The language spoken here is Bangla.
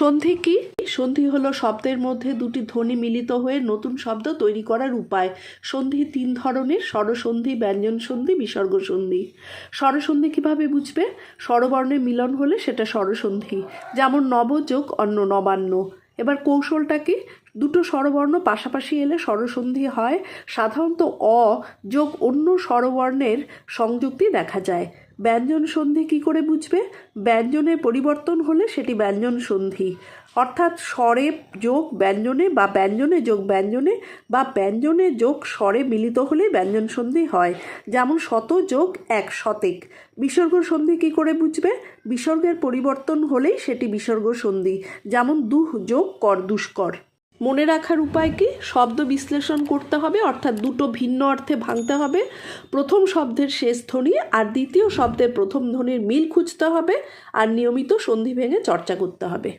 সন্ধি কি? সন্ধি হলো শব্দের মধ্যে দুটি ধ্বনি মিলিত হয়ে নতুন শব্দ তৈরি করার উপায়। সন্ধি তিন ধরনের, স্বরসন্ধি ব্যঞ্জন সন্ধি বিসর্গ সন্ধি স্বরসন্ধি কীভাবে বুঝবে? স্বরবর্ণের মিলন হলে সেটা স্বরসন্ধি। যেমন নবযোগ অন্য নবান্ন। এবার কৌশলটা কি? দুটো স্বরবর্ণ পাশাপাশি এলে স্বরসন্ধি হয়। সাধারণত অ যোগ অন্য স্বরবর্ণের সংযুক্তি দেখা যায়। ব্যঞ্জন সন্ধি কী করে বুঝবে? ব্যঞ্জনের পরিবর্তন হলে সেটি ব্যঞ্জন সন্ধি। অর্থাৎ স্বরে যোগ ব্যঞ্জনে বা ব্যঞ্জনে যোগ ব্যঞ্জনে বা ব্যঞ্জনে যোগ স্বরে মিলিত হলে ব্যঞ্জন সন্ধি হয়। যেমন শত যোগ এক শতেক। বিসর্গ সন্ধি কী করে বুঝবে? বিসর্গের পরিবর্তন হলেই সেটি বিসর্গ সন্ধি। যেমন দুহ যোগ কর দুষ্কর। মনে রাখার উপায় কি? শব্দ বিশ্লেষণ করতে হবে, অর্থাৎ দুটো ভিন্ন অর্থে ভাঙতে হবে। প্রথম শব্দের শেষ ধ্বনি আর দ্বিতীয় শব্দের প্রথম ধ্বনির মিল খুঁজতে হবে আর নিয়মিত সন্ধি ভেঙে চর্চা করতে হবে।